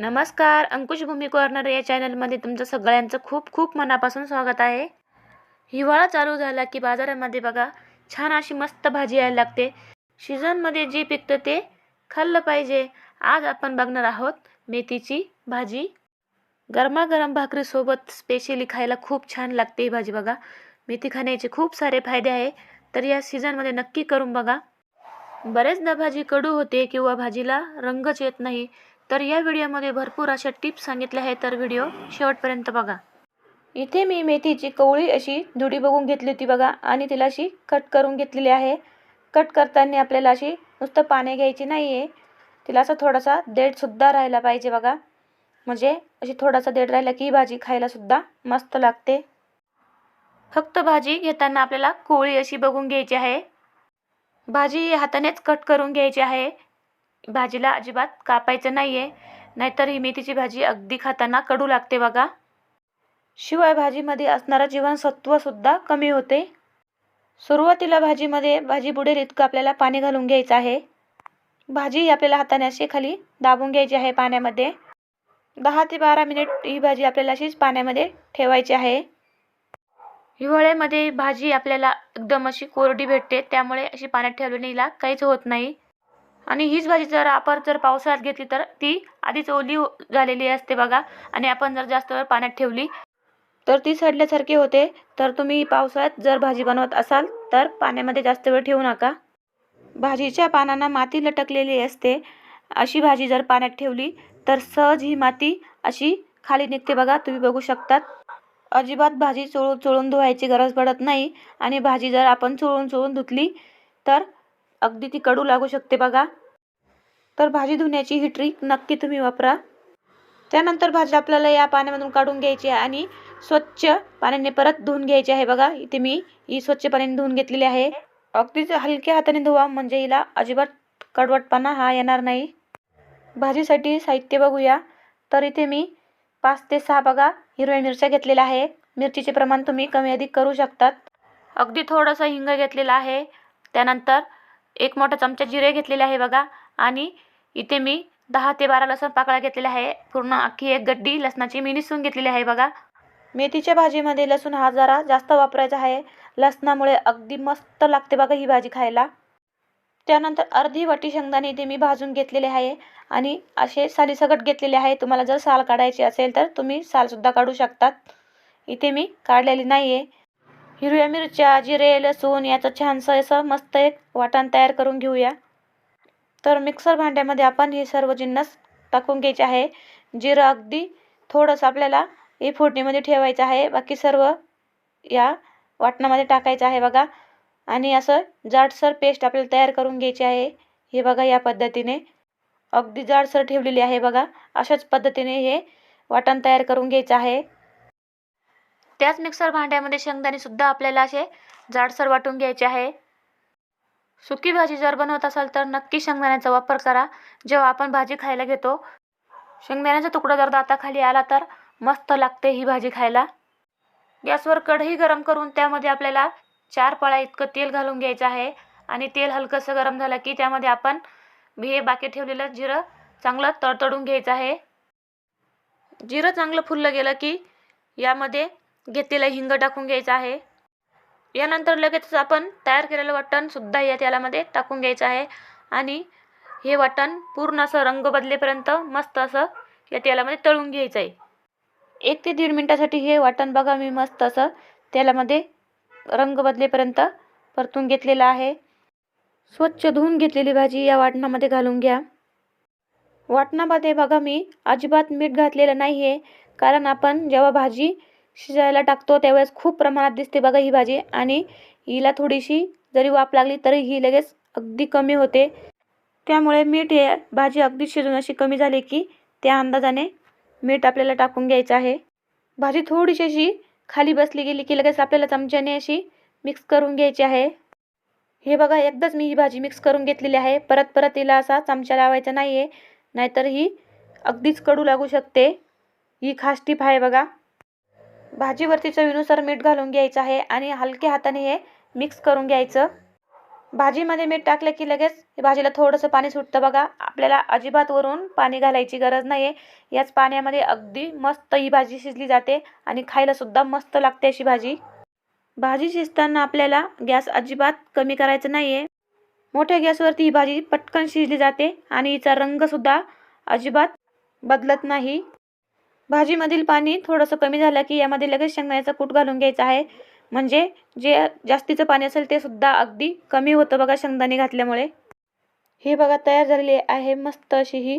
नमस्कार अंकुश भूमी कॉर्नर या चॅनलमध्ये तुमचं सगळ्यांचं खूप खूप मनापासून स्वागत आहे. हिवाळा चालू झाला की बाजारामध्ये बघा छान अशी मस्त भाजी यायला लागते. सीझनमध्ये जे पिकतं ते खाल्लं पाहिजे. आज आपण बघणार आहोत मेथीची भाजी. गरमागरम भाकरीसोबत स्पेशली खायला खूप छान लागते ही भाजी बघा. मेथी खाण्याचे खूप सारे फायदे आहे. तर या सीझनमध्ये नक्की करून बघा. बरेचदा भाजी कडू होते किंवा भाजीला रंगच येत नाही. तर या व्हिडिओमध्ये भरपूर अशा टिप्स सांगितल्या आहेत तर व्हिडिओ शेवटपर्यंत बघा. इथे मी मेथीची कवळी अशी धुडी बघून घेतली होती बघा आणि तिला अशी कट करून घेतलेली आहे. कट करताना आपल्याला अशी नुसतं पाणी घ्यायची नाही आहे तिला असा थोडासा देठसुद्धा राहायला पाहिजे बघा. म्हणजे अशी थोडासा देठ राहिला की भाजी खायलासुद्धा मस्त लागते. फक्त भाजी घेताना आपल्याला कोळी अशी बघून घ्यायची आहे. भाजी हातानेच कट करून घ्यायची आहे. भाजीला अजिबात कापायचं नाही आहे नाहीतर ही मेथीची भाजी अगदी खाताना कडू लागते बघा. शिवाय भाजीमध्ये असणारं जीवनसत्वसुद्धा कमी होते. सुरुवातीला भाजीमध्ये भाजी बुडेल इतकं आपल्याला पाणी घालून घ्यायचं आहे. भाजी आपल्याला हाताने अशी खाली दाबून घ्यायची आहे पाण्यामध्ये. दहा ते बारा मिनिट ही भाजी आपल्याला अशीच पाण्यामध्ये ठेवायची आहे. हिवाळ्यामध्ये भाजी आपल्याला एकदम अशी कोरडी भेटते त्यामुळे अशी पाण्यात ठेवल्याने हिला काहीच होत नाही. आणि हीच भाजी जर आपण जर पावसाळ्यात घेतली तर ती आधीच ओली हो- झालेली असते बघा. आणि आपण जर जास्त वेळ पाण्यात ठेवली तर ती सडल्यासारखी होते. तर तुम्ही पावसाळ्यात जर भाजी बनवत असाल तर पाण्यामध्ये जास्त वेळ ठेवू नका. भाजीच्या पानांना माती लटकलेली असते. अशी भाजी जर पाण्यात ठेवली तर सहज ही माती अशी खाली निघते बघा. तुम्ही बघू शकतात. अजिबात भाजी चोळून चोळून धुवायची गरज पडत नाही. आणि भाजी जर आपण चोळून चोळून धुतली तर अगदी ती कडू लागू शकते बघा. तर भाजी धुण्याची ही ट्रिक नक्की तुम्ही वापरा. त्यानंतर भाजी आपल्याला या पाण्यामधून काढून घ्यायची आहे आणि स्वच्छ पाण्याने परत धुवून घ्यायची आहे बघा. इथे मी ही स्वच्छ पाण्याने धुवून घेतलेली आहे. अगदीच हलक्या हाताने धुवा म्हणजे हिला अजिबात कडवटपणा हा येणार नाही. भाजीसाठी साहित्य बघूया. तर इथे मी पाच ते सहा बघा हिरव्या मिरच्या घेतलेल्या आहे. मिरचीचे प्रमाण तुम्ही कमी अधिक करू शकतात. अगदी थोडंसं हिंग घेतलेलं आहे. त्यानंतर एक मोठा चमचा जिरे घेतलेले आहे बघा. आणि इथे मी दहा ते बारा लसूण पाकळ्या घेतलेल्या आहे. पूर्ण अख्खी एक गड्डी लसणाची मी निसून घेतलेली आहे बघा. मेथीच्या भाजीमध्ये लसूण हा जरा जास्त वापरायचा आहे. लसणामुळे अगदी मस्त लागते बघा ही भाजी खायला. त्यानंतर अर्धी वाटी शेंगदाणे इथे मी भाजून घेतलेले आहे. आणि असे सालीसकट घेतलेले आहे. तुम्हाला जर साल काढायची असेल तर तुम्ही सालसुद्धा काढू शकतात. इथे मी काढलेली नाही आहे हिरव्या मिरच्या जिरे लसूण याचं छानसं असं मस्त एक वाटण तयार करून घेऊया. तर मिक्सर भांड्यामध्ये आपण हे सर्व जिन्नस टाकून घ्यायचे आहे. जिरं अगदी थोडंसं आपल्याला हे फोडणीमध्ये ठेवायचं आहे. बाकी सर्व या वाटणामध्ये टाकायचं आहे बघा. आणि असं जाडसर पेस्ट आपल्याला तयार करून घ्यायची आहे. हे बघा या पद्धतीने. अगदी जाडसर ठेवलेली आहे बघा. अशाच पद्धतीने हे वाटण तयार करून घ्यायचं आहे. त्याच मिक्सर भांड्यामध्ये शेंगदाणेसुद्धा आपल्याला असे जाडसर वाटून घ्यायचे आहे. सुकी भाजी जर बनवत असाल तर नक्की शेंगदाण्याचा वापर करा. जेव्हा आपण भाजी खायला घेतो शेंगदाण्याचा तुकडा जर दाताखाली आला तर मस्त लागते ही भाजी खायला. गॅसवर कढई गरम करून त्यामध्ये आपल्याला चार पळा इतकं तेल घालून घ्यायचं आहे. आणि तेल हलकंसं गरम झालं की त्यामध्ये आपण हे बाकी ठेवलेलं जिरं चांगलं तडतडून घ्यायचं आहे. जिरं चांगलं फुललं गेलं की यामध्ये घेतलेलं हिंग टाकून घ्यायचं आहे. यानंतर लगेचच आपण तयार केलेलं वाटणसुद्धा या तेलामध्ये टाकून घ्यायचं आहे. आणि हे वाटण पूर्ण असं रंग बदलेपर्यंत मस्त असं या तेलामध्ये तळून घ्यायचं आहे. एक ते दीड मिनटासाठी हे वाटण बघा मी मस्त असं तेलामध्ये रंग बदलेपर्यंत परतून घेतलेलं आहे. स्वच्छ धुवून घेतलेली भाजी या वाटणामध्ये घालून घ्या. वाटणामध्ये बघा मी अजिबात मीठ घातलेलं नाही आहे कारण आपण जेव्हा भाजी शिजायला टाकतो त्यावेळेस खूप प्रमाणात दिसते बघा ही भाजी. आणि हिला थोडीशी जरी वाफ लागली तरी ही लगेच अगदी कमी होते. त्यामुळे मीठ हे भाजी अगदी शिजून अशी कमी झाली की त्या अंदाजाने मीठ आपल्याला टाकून घ्यायचं आहे. भाजी थोडीशी अशी खाली बसली गेली की लगेच आपल्याला चमच्याने अशी मिक्स करून घ्यायची आहे. हे बघा एकदाच मी ही भाजी मिक्स करून घेतलेली आहे. परत परत तिला असा चमचा लावायचा नाही आहे नाहीतर ही अगदीच कडू लागू शकते. ही खास टीप आहे बघा. भाजीवरती चवीनुसार मीठ घालून घ्यायचं आहे आणि हलक्या हाताने हे मिक्स करून घ्यायचं. भाजीमध्ये मीठ टाकलं की लगेच भाजीला थोडंसं पाणी सुटतं बघा. आपल्याला अजिबात वरून पाणी घालायची गरज नाही आहे याच पाण्यामध्ये अगदी मस्त ही भाजी शिजली जाते आणि खायलासुद्धा मस्त लागते अशी भाजी. भाजी शिजताना आपल्याला गॅस अजिबात कमी करायचं नाही आहे मोठ्या गॅसवरती ही भाजी पटकन शिजली जाते आणि हिचा रंगसुद्धा अजिबात बदलत नाही. भाजीमधील पाणी थोडंसं कमी झालं की यामध्ये लगेच शेंगदाण्याचं कूट घालून घ्यायचं आहे. म्हणजे जे जास्तीचं पाणी असेल ते सुद्धा अगदी कमी होतं बघा शेंगदाणे घातल्यामुळे. हे बघा तयार झालेली आहे मस्त अशी ही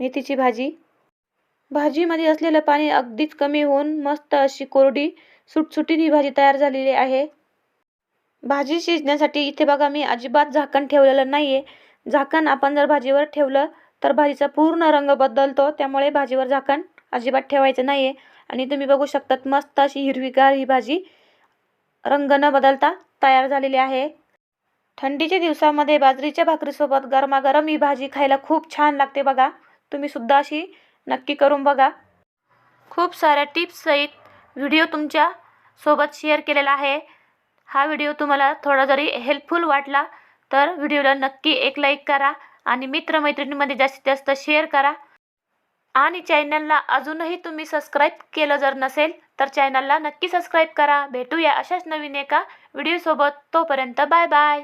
मेथीची भाजी. भाजीमध्ये असलेलं पाणी अगदीच कमी होऊन मस्त अशी कोरडी सुटसुटीत ही भाजी तयार झालेली आहे. भाजी शिजण्यासाठी इथे बघा मी अजिबात झाकण ठेवलेलं नाही आहे झाकण आपण जर भाजीवर ठेवलं तर भाजीचा पूर्ण रंग बदलतो त्यामुळे भाजीवर झाकण अजिबात ठेवायचं नाही आहे आणि तुम्ही बघू शकतात मस्त अशी हिरवीगार ही भाजी रंग न बदलता तयार झालेली आहे. थंडीच्या दिवसामध्ये बाजरीच्या भाकरीसोबत गरमागरम ही भाजी खायला खूप छान लागते बघा. तुम्ही सुद्धा अशी नक्की करून बघा. खूप साऱ्या टिप्ससहित व्हिडिओ तुमच्यासोबत शेअर केलेला आहे. हा व्हिडिओ तुम्हाला थोडा जरी हेल्पफुल वाटला तर व्हिडिओला नक्की एक लाईक करा आणि मित्रमैत्रिणीमध्ये जास्तीत जास्त शेअर करा. आणि चॅनलला अजूनही तुम्ही सबस्क्राईब केलं जर नसेल तर चॅनलला नक्की सबस्क्राईब करा. भेटूया अशाच नवीन एका व्हिडिओसोबत तोपर्यंत बाय बाय